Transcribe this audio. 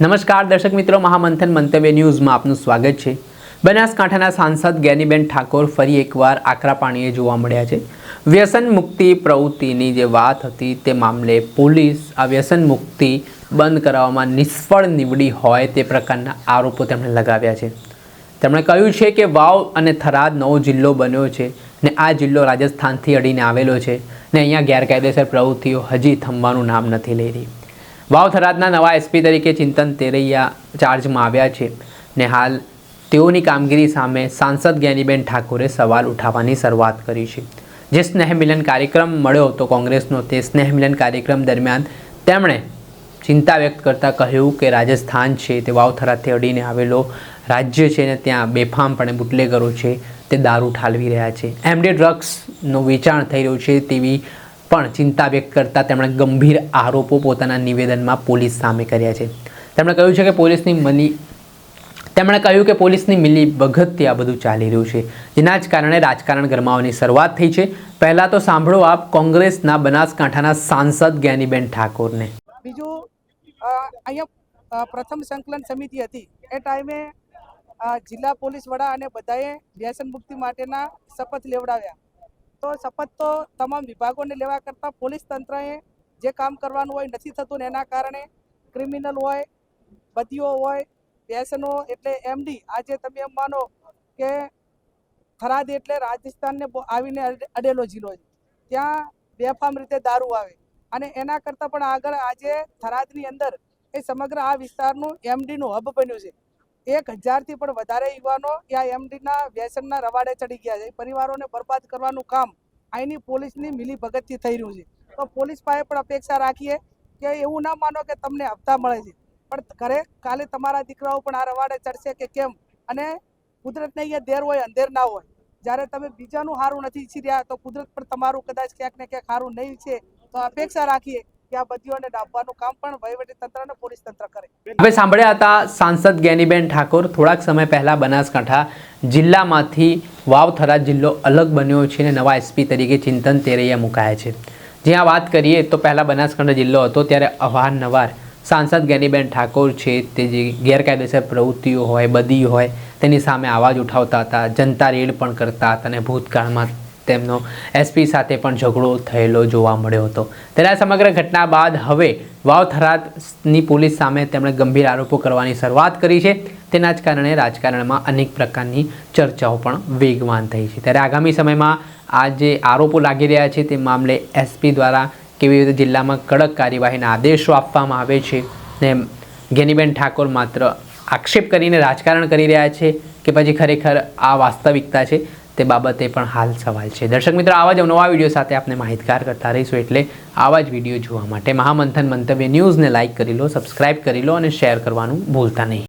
નમસ્કાર, દર્શક મિત્રો. મહામંથન મંતવ્ય ન્યૂઝમાં આપનું સ્વાગત છે. બનાસકાંઠાના સાંસદ જ્ઞાનીબેન ઠાકોર ફરી એકવાર આકરા પાણીએ જોવા મળ્યા છે. વ્યસન મુક્તિ પ્રવૃત્તિની જે વાત હતી તે મામલે પોલીસ આ વ્યસન મુક્તિ બંધ કરાવવામાં નિષ્ફળ નીવડી હોય તે પ્રકારના આરોપો તેમણે લગાવ્યા છે. તેમણે કહ્યું છે કે વાવ અને થરાદ નવો જિલ્લો બન્યો છે ને આ જિલ્લો રાજસ્થાનથી અડીને આવેલો છે ને અહીંયા ગેરકાયદેસર પ્રવૃત્તિઓ હજી થંભવાનું નામ નથી લઈ રહી. વાવ થરાદના નવા એસપી તરીકે ચિંતન તેરૈયા ચાર્જમાં આવ્યા છે ને હાલ તેઓની કામગીરી સામે સાંસદ જ્ઞાનીબેન ઠાકોરે સવાલ ઉઠાવવાની શરૂઆત કરી છે. જે સ્નેહ મિલન કાર્યક્રમ મળ્યો હતો કોંગ્રેસનો, તે સ્નેહ મિલન કાર્યક્રમ દરમિયાન તેમણે ચિંતા વ્યક્ત કરતાં કહ્યું કે રાજસ્થાન છે, તે વાવ થરાદથી અડીને આવેલો રાજ્ય છે ને ત્યાં બેફામપણે બુટલેગરો છે, તે દારૂ ઠાલવી રહ્યા છે. એમડી ડ્રગ્સનું વેચાણ થઈ રહ્યું છે તેવી પણ ચિંતા વ્યક્ત કરતા તેમણે ગંભીર આરોપો પોતાના નિવેદનમાં પોલીસ સામે કર્યા છે. તેમણે કહ્યું છે કે પોલીસની મની તેમણે કહ્યું કે પોલીસની મિલી ભગતથી આ બધું ચાલી રહ્યું છે. જેના જ કારણે રાજકારણ ગરમાવાની શરૂઆત થઈ છે. પહેલાં તો સાંભળો આપ કોંગ્રેસના બનાસકાંઠાના સાંસદ જ્ઞાનીબેન ઠાકોરને. બીજું અહીંયા પ્રથમ સંકલન સમિતિ હતી. એ ટાઈમે જિલ્લા પોલીસ વડા અને બધાએ વ્યસન મુક્તિ માટેના શપથ લેવડાવ્યા. તો શપથ તો તમામ વિભાગોને લેવા કરતાં પોલીસ તંત્રએ જે કામ કરવાનું હોય, નથી થતું ને એના કારણે ક્રિમિનલ હોય, બદીઓ હોય બેસનો એટલે એમડી, આજે તમે એમ માનો કે થરાદ એટલે રાજસ્થાનને આવીને અડેલો જિલ્લો છે. ત્યાં બેફામ રીતે દારૂ આવે. અને એના કરતાં પણ આગળ આજે થરાદની અંદર એ સમગ્ર આ વિસ્તારનું એમડીનું હબ બન્યું છે. એક હજારથી પણ વધારે યુવાનો ત્યાં એમડીના વ્યસનના રવાડે ચડી ગયા છે. પરિવારોને બરબાદ કરવાનું કામ અહીંની પોલીસની મિલી ભગતથી થઈ રહ્યું છે. તો પોલીસ પાસે પણ અપેક્ષા રાખીએ કે એવું ના માનો કે તમને હપ્તા મળે છે. પણ ઘરે કાલે તમારા દીકરાઓ પણ આ રવાડે ચડશે કે કેમ? અને કુદરતને અહીંયા દેર હોય, અંધેર ના હોય. જ્યારે તમે બીજાનું સારું નથી ઈચ્છી રહ્યા, તો કુદરત પણ તમારું કદાચ ક્યાંક ને ક્યાંક સારું નહીં છે. તો અપેક્ષા રાખીએ હવે સાંભળ્યા હતા સાંસદ જ્ઞાનીબેન ઠાકોર. થોડાક સમય પહેલા બનાસકાંઠા જિલ્લામાંથી વાવ થરાદ જિલ્લો અલગ બન્યો છે અને નવા એસપી તરીકે ચિંતન તેરૈયા મુકાયા છે. જ્યાં વાત કરીએ તો પહેલાં બનાસકાંઠા જિલ્લો હતો, ત્યારે અવારનવાર સાંસદ જ્ઞાનીબેન ઠાકોર છે, તે જે ગેરકાયદેસર પ્રવૃત્તિઓ હોય બદી હોય, તેની સામે અવાજ ઉઠાવતા હતા, જનતા રેડ પણ કરતા હતા અને ભૂતકાળમાં તેમનો એસપી સાથે પણ ઝઘડો થયેલો જોવા મળ્યો હતો. ત્યારે આ સમગ્ર ઘટના બાદ હવે વાવ થરાદની પોલીસ સામે તેમણે ગંભીર આરોપો કરવાની શરૂઆત કરી છે. તેના જ કારણે રાજકારણમાં અનેક પ્રકારની ચર્ચાઓ પણ વેગવાન થઈ છે. ત્યારે આગામી સમયમાં આ જે આરોપો લાગી રહ્યા છે તે મામલે એસપી દ્વારા કેવી રીતે જિલ્લામાં કડક કાર્યવાહીના આદેશો આપવામાં આવે છે ને જ્ઞાનીબેન ઠાકોર માત્ર આક્ષેપ કરીને રાજકારણ કરી રહ્યા છે કે પછી ખરેખર આ વાસ્તવિકતા છે? તે બાબતે પણ હાલ સવાલ છે. દર્શક મિત્રો, આવા જ નવા વીડિયો સાથે આપણે માહિતગાર કરતા રહીશું એટલે આવા જ વીડિયો જોવા માટે મહામંથન મંતવ્ય ન્યૂઝને લાઇક કરી લો, સબસ્ક્રાઇબ કરી લો અને શેર કરવાનું ભૂલતા નહીં.